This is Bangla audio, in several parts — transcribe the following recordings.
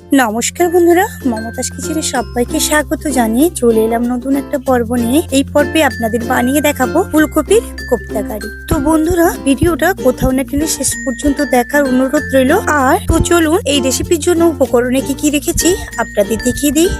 নমস্কার বন্ধুরা মমতাস কিচেনের সবাইকে স্বাগত জানিয়ে চলে এলাম নতুন একটা পর্ব নিয়ে। এই পর্বে আপনাদের বানিয়ে দেখাবো ফুলকপির কোপ্তা কারি। তো বন্ধুরা, ভিডিওটা কোথাও না টেনে শেষ পর্যন্ত দেখার অনুরোধ রইল। আর তো চলুন, এই রেসিপির জন্য উপকরণে কি কি রেখেছি আপনাদের দেখিয়ে দিই।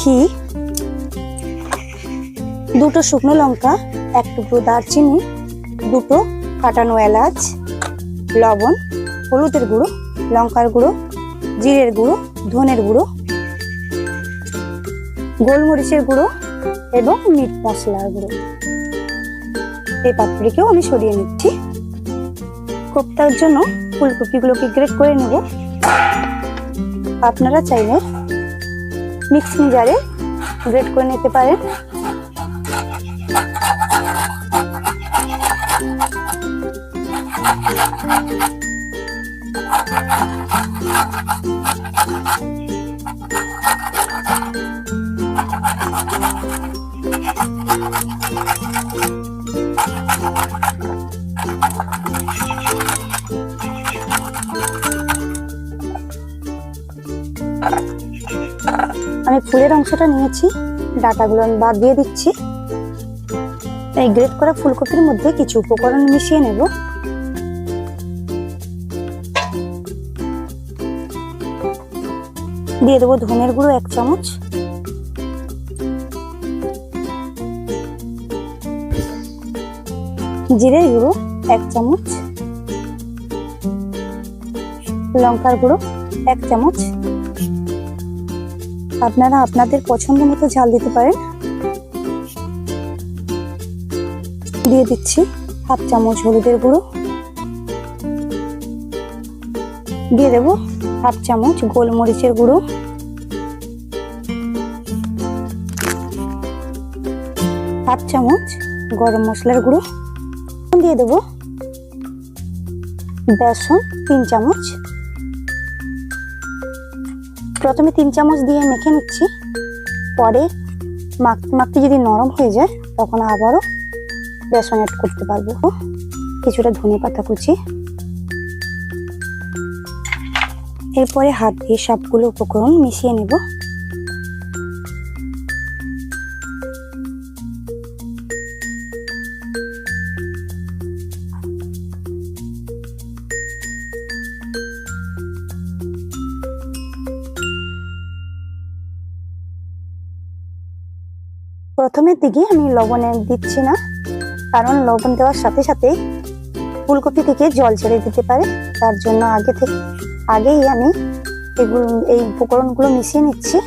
ঘি, দুটো শুকনো লঙ্কা, এক টুকরো দারচিনি, দুটো কাটানো এলাচ, লবণ, হলুদের গুঁড়ো, লঙ্কার গুঁড়ো, জিরের গুঁড়ো, ধনের গুঁড়ো, গোলমরিচের গুঁড়ো এবং মিট মশলার গুঁড়ো। এই পাত্রটিকেও আমি সরিয়ে নিচ্ছি। কোপ্তার জন্য ফুলকপিগুলোকে গ্রেট করে নেব। আপনারা চাইলে মিক্সিং জারে গ্রেট করে নিতে পারেন। আমি ফুলের অংশটা নিয়েছি, ডাটাগুলো আমি বাদ দিয়ে দিচ্ছি। এই গ্রেট করা ফুলকপির মধ্যে কিছু উপকরণ মিশিয়ে নেব। দিয়ে দেবো ধনের গুঁড়ো এক চামচ। জিরের গুঁড়ো এক চামচ। লঙ্কার গুঁড়ো এক চামচ। আপনারা আপনাদের পছন্দ মতো ঝাল দিতে পারেন। দিয়ে দিচ্ছি হাফ চামচ হলুদের গুঁড়ো। দিয়ে দেবো হাফ চামচ গোলমরিচের গুঁড়ো। হাফ চামচ গরম মশলার গুঁড়ো। দিয়ে দেবো বেসন তিন চামচ প্রথমে তিন চামচ দিয়ে মেখে নিচ্ছি। পরে মাখতে যদি নরম হয়ে যায়, তখন আবারও বেসন অ্যাড করতে পারব। কিছুটা ধনে পাতা কুচি। এরপরে হাত দিয়ে সবগুলো উপকরণ মিশিয়ে নেব। প্রথমের দিকে আমি লবণ দিচ্ছি না, কারণ লবণ দেওয়ার সাথে সাথে ফুলকপি থেকে জল ছেড়ে দিতে পারে। তার জন্য আগে থেকে, আগেই আমি এগুলো, এই উপকরণগুলো মিশিয়ে নিচ্ছি।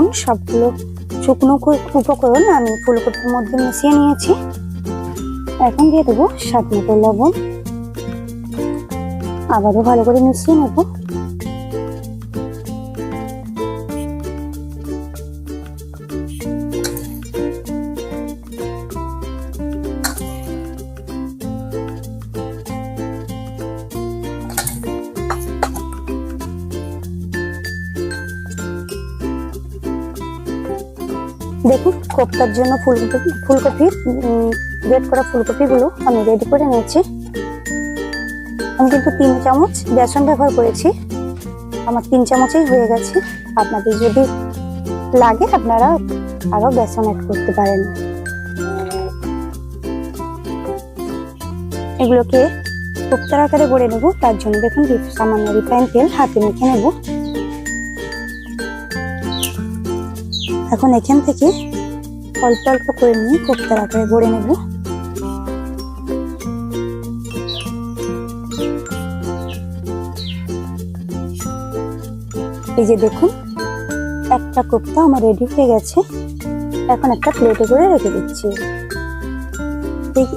দেখুন, সবগুলো শুকনো উপকরণ আমি ফুলকপির মধ্যে মিশিয়ে নিয়েছি। এখন দিয়ে দেবো স্বাদ মতো লবণ। আবারও ভালো করে মিশিয়ে নেব। কোপ্তার জন্য ফুলকপি ফুলকপি গ্রেট করা ফুলকপিগুলো আমি রেডি করে নিয়েছি। আমি কিন্তু তিন চামচ বেসন ব্যবহার করেছি। আমার তিন চামচেই হয়ে গেছে। আপনাদের যদি লাগে, আপনারা আরও বেসন অ্যাড করতে পারেন। এগুলোকে কোপ্তার আকারে গড়ে নেব। তার জন্য দেখুন সামান্য রিফাইন তেল হাতে মেখে নেব। এখন এখান থেকে অল্প অল্প করে নিয়ে কোপ্তার আকারে গড়ে নেব। এই যে দেখুন, একটা কোপ্তা আমার রেডি হয়ে গেছে। এখন একটা প্লেটে করে রেখে দিচ্ছি। ঠিক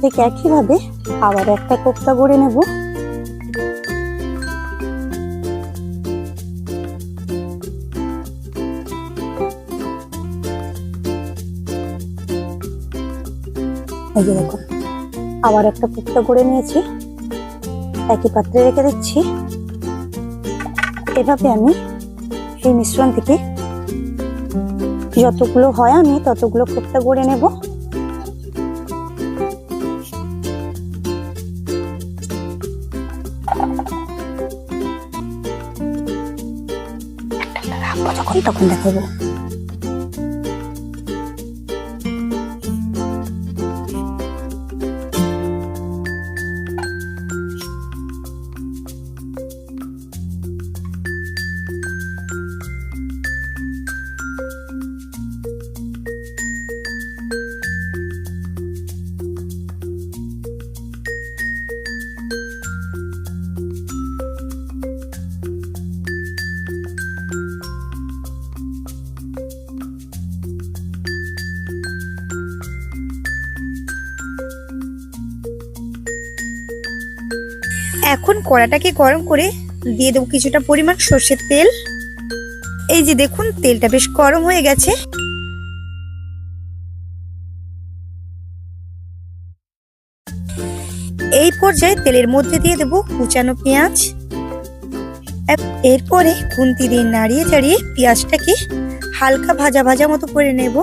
ঠিক একইভাবে আবার একটা কোপ্তা গড়ে নেব। এই যে আবার একটা কোপ্তা গড়ে নিয়েছি। একই পাত্রে রেখে দিচ্ছি। এভাবে আমি এই মিশ্রণ থেকে যতগুলো হয় আমি ততগুলো কোপ্তা গড়ে নেব। তখন দেখাবো। কড়াটাকে গরম করে দিয়ে দেবো কিছুটা পরিমাণ সর্ষের তেল। এই যে দেখুন, তেলটা বেশ গরম হয়ে গেছে। এই পর্যায়ে তেলের মধ্যে দিয়ে দেবো কুচানো পেঁয়াজ। এরপরে খুন্তি দিয়ে নাড়িয়ে চাড়িয়ে পেঁয়াজটাকে হালকা ভাজা ভাজা মতো করে নেব।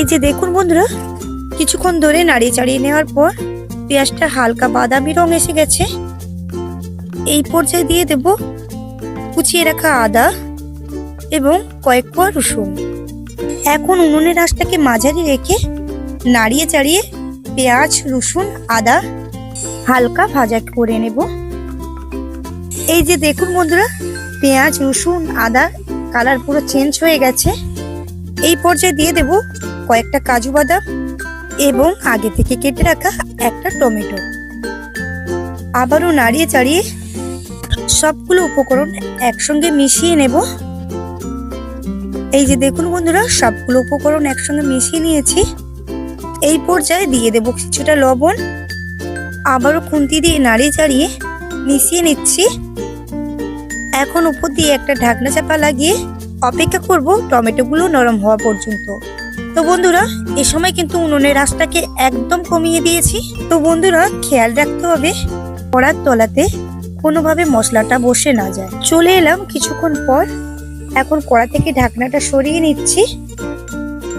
এই যে দেখুন বন্ধুরা, কিছুক্ষণ ধরে নাড়িয়ে চাড়িয়ে নেওয়ার পর পেঁয়াজটা হালকা বাদামি রং এসে গেছে। এই পর্যায়ে দিয়ে দেব কুচিয়ে রাখা আদা এবং কয়েক কোয়া রসুন। এখন উনুনের আঁচটাকে মাঝারি রেখে নাড়িয়ে চাড়িয়ে পেঁয়াজ, রসুন, আদা হালকা ভাজা করে নেব। এই যে দেখুন বন্ধুরা, পেঁয়াজ, রসুন, আদা কালার পুরো চেঞ্জ হয়ে গেছে। এই পর্যায়ে দিয়ে দেব কয়েকটা কাজু বাদাম এবং আগে থেকে কেটে রাখা একটা টমেটো। আবারও নাড়িয়ে চাড়িয়ে সবগুলো উপকরণ একসঙ্গে মিশিয়ে নেব। এই যে দেখুন বন্ধুরা, সবগুলো উপকরণ একসঙ্গে মিশিয়ে নিয়েছি। এই পর্যায়ে দিয়ে দেব কিছুটা লবণ। আবারও খুন্তি দিয়ে নাড়িয়ে চাড়িয়ে মিশিয়ে নিচ্ছি। এখন উপর দিয়ে একটা ঢাকনা চাপা লাগিয়ে অপেক্ষা করব টমেটোগুলো নরম হওয়া পর্যন্ত। তো বন্ধুরা, এ সময় কিন্তু উনুনের আঁচটাকে একদম কমিয়ে দিয়েছি। তো বন্ধুরা, খেয়াল রাখতে হবে, কড়ার তলাতে কোনোভাবে মশলাটা বসে না যায়। চলে এলাম কিছুক্ষণ পর, এখন কড়া থেকে ঢাকনাটা সরিয়ে নিচ্ছি।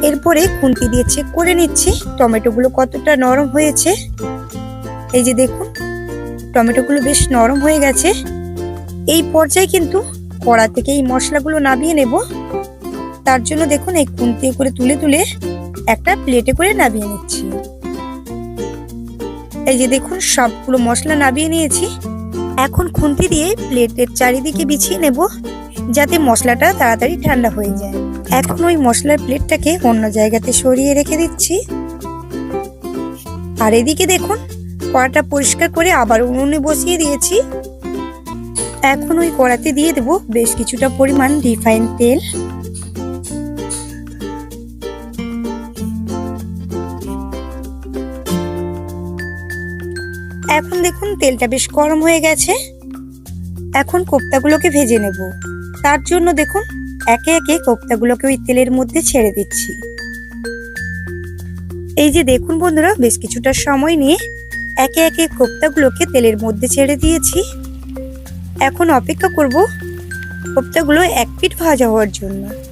এরপরে খুন্তি দিয়ে চেক করে নিচ্ছি টমেটোগুলো কতটা নরম হয়েছে। এই যে দেখুন, টমেটোগুলো বেশ নরম হয়ে গেছে। এই পর্যায়ে কিন্তু কড়া থেকে এই মশলাগুলো নামিয়ে নেব। তার জন্য দেখুন এই খুন্তি করে তুলে তুলে একটা প্লেটে করে নামিয়ে নিচ্ছি। এই যে দেখুন, সবগুলো মশলা নামিয়ে নিয়েছি। এখন খুন্তি দিয়ে প্লেটের চারিদিকে বিছিয়ে নেব, যাতে মশলাটা তাড়াতাড়ি ঠান্ডা হয়ে যায়। এখন ওই মশলার প্লেটটাকে অন্য জায়গাতে সরিয়ে রেখে দিচ্ছি। আর এদিকে দেখুন, কড়াটা পরিষ্কার করে আবার উনুনে বসিয়ে দিয়েছি। এখন ওই কড়াতে দিয়ে দেব বেশ কিছুটা পরিমাণ রিফাইন তেল। তেলটা বেশ গরম হয়ে গেছে। এখন কোপ্তাগুলোকে ভেজে নেব। তার জন্য দেখুন, একে একে কোপ্তাগুলোকে ওই তেলের মধ্যে ছেড়ে দিচ্ছি। এই যে দেখুন বন্ধুরা, বেশ কিছুটা সময় নিয়ে একে একে কোপ্তাগুলোকে তেলের মধ্যে ছেড়ে দিয়েছি। এখন অপেক্ষা করব কোপ্তাগুলো এক পিঠ ভাজা হওয়ার জন্য।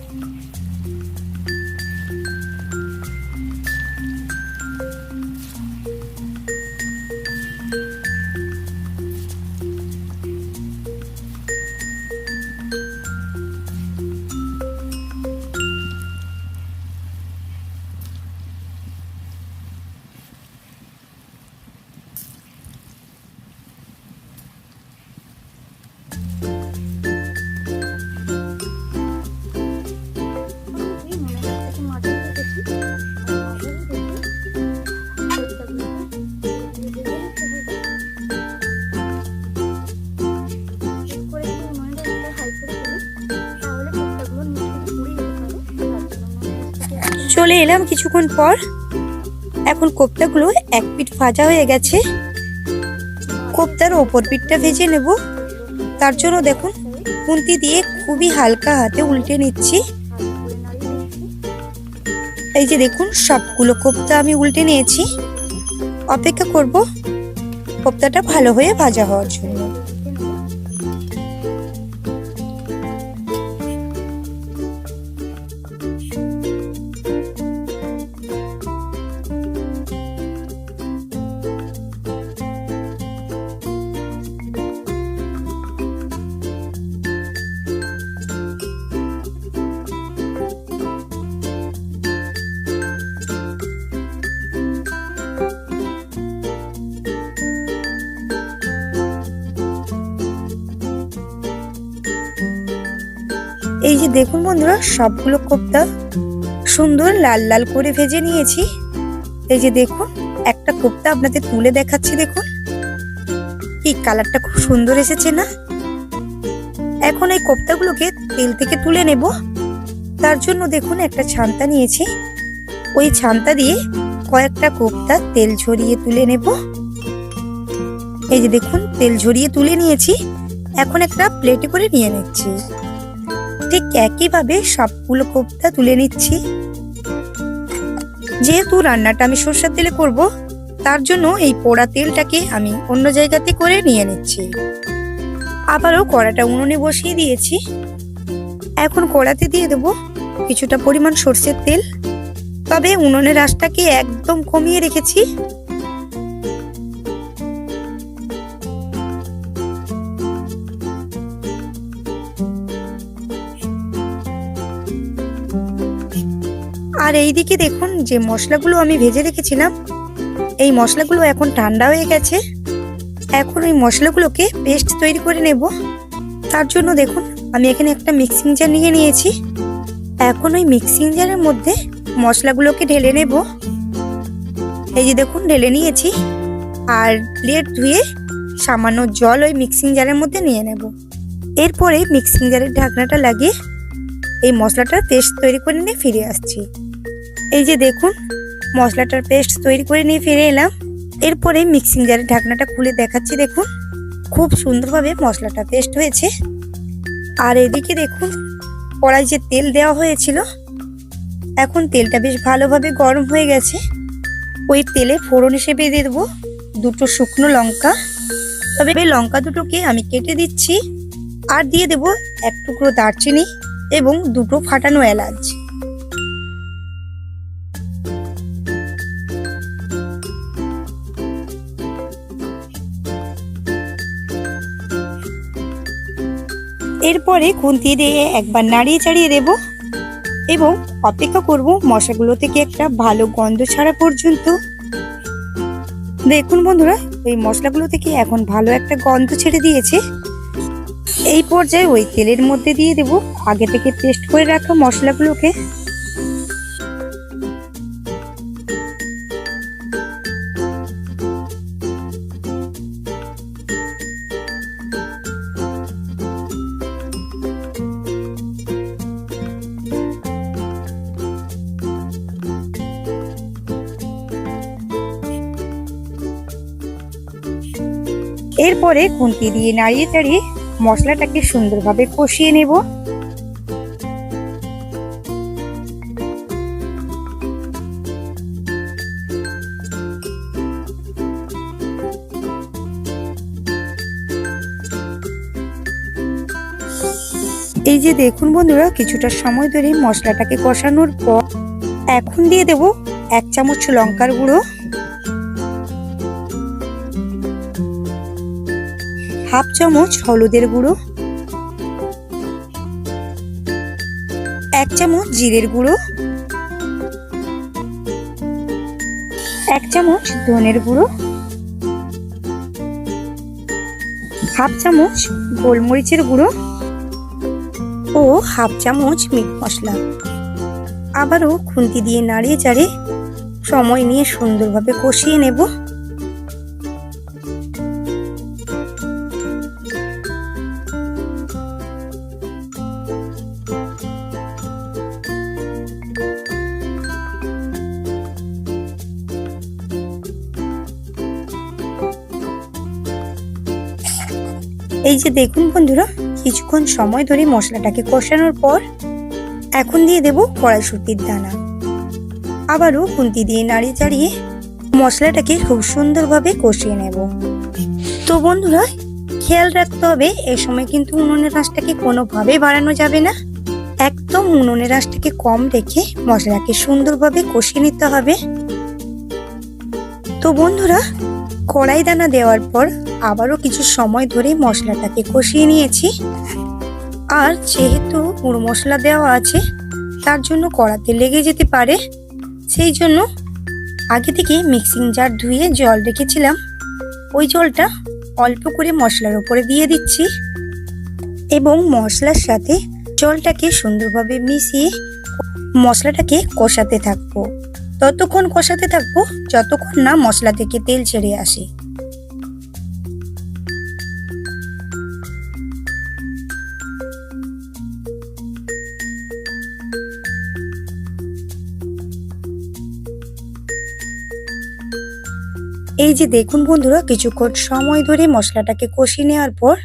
এলাম কিছুক্ষণ পর। এখন কোপ্তাগুলো এক পিঠ ভাজা হয়ে গেছে। কোপ্তার ওপর পিঠটা ভেজে নেব। তার জন্য দেখুন, খুন্তি দিয়ে খুবই হালকা হাতে উল্টে নিচ্ছি। এই যে দেখুন, সবগুলো কোপ্তা আমি উল্টে নিয়েছি। অপেক্ষা করব কোপ্তাটা ভালো হয়ে ভাজা হওয়ার জন্য। দেখুন বন্ধুরা, সবগুলো কোপ্তা সুন্দর লাল লাল করে ভেজে নিয়েছি। এই যে দেখুন, একটা কোপ্তা আপনাদের তুলে দেখাচ্ছি দেখুন। এই কালারটা খুব সুন্দর এসেছে না? এখন এই কোপ্তাগুলোকে তেল থেকে তুলে নেব। তার জন্য দেখুন, একটা ছান্তা নিয়েছি। ওই ছান্তা দিয়ে কয়েকটা কোপ্তা তেল ঝরিয়ে তুলে নেব। এই যে দেখুন, তেল ঝরিয়ে তুলে নিয়েছি। এখন একটা প্লেটে করে নিয়ে নিচ্ছি। ঠিক একইভাবে সবগুলো কোপ্তা তুলে নিচ্ছি। যেহেতু রান্নাটা আমি সর্ষের তেলে করব, তার জন্য এই পোড়া তেলটাকে আমি অন্য জায়গাতে করে নিয়ে নিচ্ছি। আবারও কড়াটা উনুনে বসিয়ে দিয়েছি। এখন কড়াতে দিয়ে দেব কিছুটা পরিমাণ সর্ষের তেল। তবে উনুনের আঁচটাকে একদম কমিয়ে রেখেছি। আর এই দিকে দেখুন যে মশলাগুলো আমি ভেজে রেখেছিলাম। এই মশলাগুলো এখন ঠান্ডা হয়ে গেছে। এখন ওই মশলাগুলোকে পেস্ট তৈরি করে নেব। তার জন্য দেখুন, আমি এখানে একটা মিক্সিং জার নিয়ে নিয়েছি। এখন ওই মিক্সিং জারের মধ্যে মশলাগুলোকে ঢেলে নেব। এই যে দেখুন, ঢেলে নিয়েছি। আর প্লেট ধুয়ে সামান্য জল ওই মিক্সিং জারের মধ্যে নিয়ে নেব। এরপরে মিক্সিং জারের ঢাকনাটা লাগিয়ে এই মশলাটার পেস্ট তৈরি করে নিয়ে ফিরে আসছি। এই যে দেখুন, মশলাটার পেস্ট তৈরি করে নিয়ে ফিরে এলাম। এরপরে মিক্সিং জারের ঢাকনাটা খুলে দেখাচ্ছি, দেখুন। খুব সুন্দরভাবে মশলাটা পেস্ট হয়েছে। আর এদিকে দেখুন, কড়াই যে তেল দেওয়া হয়েছিল, এখন তেলটা বেশ ভালোভাবে গরম হয়ে গেছে। ওই তেলে ফোড়ন হিসেবে দিয়ে দেবো দুটো শুকনো লঙ্কা। তবে এই লঙ্কা দুটোকে আমি কেটে দিচ্ছি। আর দিয়ে দেব এক টুকরো দারচিনি এবং দুটো ফাটানো এলাচ। এরপরে খুন্তি দিয়ে একবার নাড়িয়ে চাড়িয়ে দেব এবং অপেক্ষা করব মশাগুলো থেকে একটা ভালো গন্ধ ছাড়া পর্যন্ত। দেখুন বন্ধুরা, ওই মশলাগুলো থেকে এখন ভালো একটা গন্ধ ছেড়ে দিয়েছে। এই পর্যায়ে ওই তেলের মধ্যে দিয়ে দেব। আগে থেকে পেস্ট করে রাখা মশলাগুলোকে। এরপরে খুন্তি দিয়ে নাড়িয়ে চাড়িয়ে মশলাটাকে সুন্দরভাবে কষিয়ে নেব। এই যে দেখুন বন্ধুরা, কিছুটা সময় ধরে মশলাটাকে কষানোর পর এখন দিয়ে দেব এক চামচ লঙ্কার গুঁড়ো। হাফ চামচ হলুদের গুঁড়ো, এক চামচ জিরের গুঁড়ো, এক চামচ ধনের গুঁড়ো, হাফ চামচ গোলমরিচের গুঁড়ো ও হাফ চামচ মিট মশলা। আবারও খুন্তি দিয়ে নাড়িয়ে চাড়ে সময় নিয়ে সুন্দরভাবে কষিয়ে নেব। যে দেখুন বন্ধুরা, কিছুক্ষণ সময় ধরে মশলাটাকে কষানোর পর এখন দিয়ে দেব কড়াইশুটির দানা। আবারও খুন্তি দিয়ে নাড়িয়ে চাড়িয়ে মশলাটাকে খুব সুন্দরভাবে কষিয়ে নেব। তো বন্ধুরা, খেয়াল রাখতে হবে, এ সময় কিন্তু উনুনের আঁচটাকে কোনোভাবে বাড়ানো যাবে না। একদম উনুনের আঁচটাকে কম রেখে মশলাকে সুন্দরভাবে কষিয়ে নিতে হবে। তো বন্ধুরা কড়াই দানা দেওয়ার পর আবারও কিছু সময় ধরে মশলাটাকে কষিয়ে নিয়েছি। আর যেহেতু গুঁড়ো মশলা দেওয়া আছে, তার জন্য কড়াতে লেগে যেতে পারে। সেই জন্য আগে থেকে মিক্সিং জার ধুয়ে জল রেখেছিলাম। ওই জলটা অল্প করে মশলার উপরে দিয়ে দিচ্ছি এবং মশলার সাথে জলটাকে সুন্দরভাবে মিশিয়ে মশলাটাকে কষাতে থাকব। ততক্ষণ কষাতে থাকব, যতক্ষণ না মশলা থেকে তেল ছেড়ে আসে। এই যে দেখুন বন্ধুরা, কিছুক্ষণ সময় ধরে মশলাটাকে কষিয়ে নেওয়ার পর,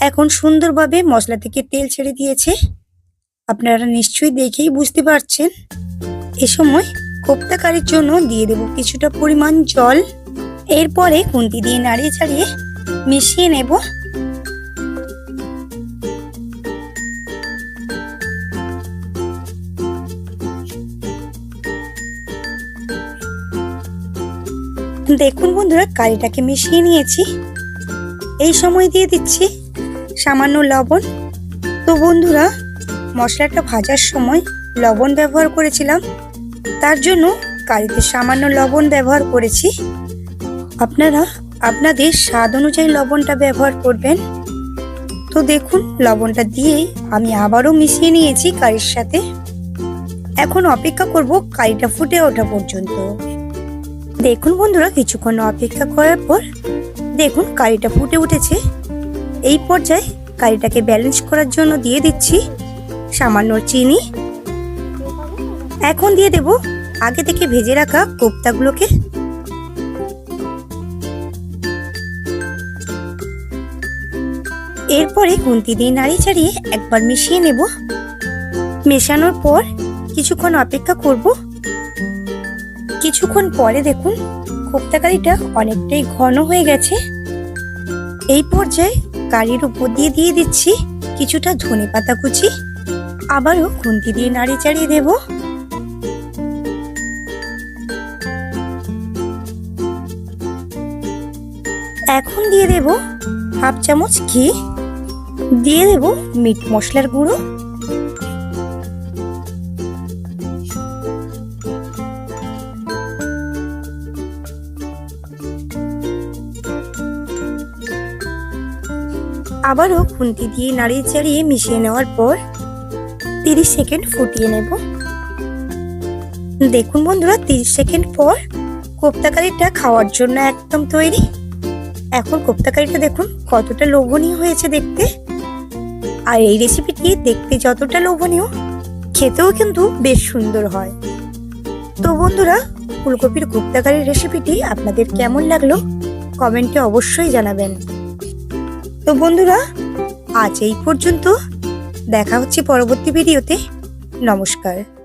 এখন সুন্দরভাবে মশলা থেকে তেল ছেড়ে দিয়েছে। আপনারা নিশ্চয়ই দেখেই বুঝতে পারছেন। এ সময় কোপ্তা কারির জন্য দিয়ে দেব কিছুটা পরিমাণ জল। এরপরে খুন্তি দিয়ে নাড়িয়ে চাড়িয়ে মিশিয়ে নেব। দেখুন বন্ধুরা, কারিটাকে মিশিয়ে নিয়েছি। এই সময় দিয়ে দিচ্ছি সামান্য লবণ। তো বন্ধুরা, মশলাটা ভাজার সময় লবণ ব্যবহার করেছিলাম। তার জন্য কারিতে সামান্য লবণ ব্যবহার করেছি। আপনারা আপনাদের স্বাদ অনুযায়ী লবণটা ব্যবহার করবেন। তো দেখুন, লবণটা দিয়েই আমি আবারও মিশিয়ে নিয়েছি কারির সাথে। এখন অপেক্ষা করব কারিটা ফুটে ওঠা পর্যন্ত। দেখুন বন্ধুরা, কিছুক্ষণ অপেক্ষা করার পর দেখুন কারিটা ফুটে উঠেছে। এই পর্যায়ে কারিটাকে ব্যালেন্স করার জন্য দিয়ে দিচ্ছি সামান্য চিনি এখন দিয়ে দেব। আগে থেকে ভেজে রাখা কোপ্তাগুলোকে। এরপরে খুন্তি দিয়ে নাড়ি চাড়িয়ে একবার মিশিয়ে নেব। মেশানোর পর কিছুক্ষণ অপেক্ষা করব। কিছুক্ষণ পরে দেখুন কোপ্তা কারিটা অনেকটাই ঘন হয়ে গেছে। এই পর্যায়ে কারির উপর দিয়ে দিয়ে দিচ্ছি কিছুটা ধনে পাতা কুচি। আবারও খুন্তি দিয়ে নাড়িয়ে চাড়িয়ে দেবো। এখন দিয়ে দেব হাফ চামচ ঘি। দিয়ে দেব মিট মশলার গুঁড়ো। আবারও খুন্তি দিয়ে নাড়িয়ে চাড়িয়ে মিশিয়ে নেওয়ার পর তিরিশ সেকেন্ড ফুটিয়ে নেব। দেখুন বন্ধুরা, তিরিশ সেকেন্ড পর কোপ্তা কারিটা খাওয়ার জন্য একদম তৈরি। এখন কোপ্তা কারিটা দেখুন, কতটা লোভনীয় হয়েছে দেখতে। আর এই রেসিপিটি দেখতে যতটা লোভনীয়, খেতেও কিন্তু বেশ সুন্দর হয়। তো বন্ধুরা, ফুলকপির কোপ্তা কারির রেসিপিটি আপনাদের কেমন লাগল কমেন্টে অবশ্যই জানাবেন। তো বন্ধুরা, আজ এই পর্যন্ত। দেখা হচ্ছে পরবর্তী ভিডিওতে নমস্কার।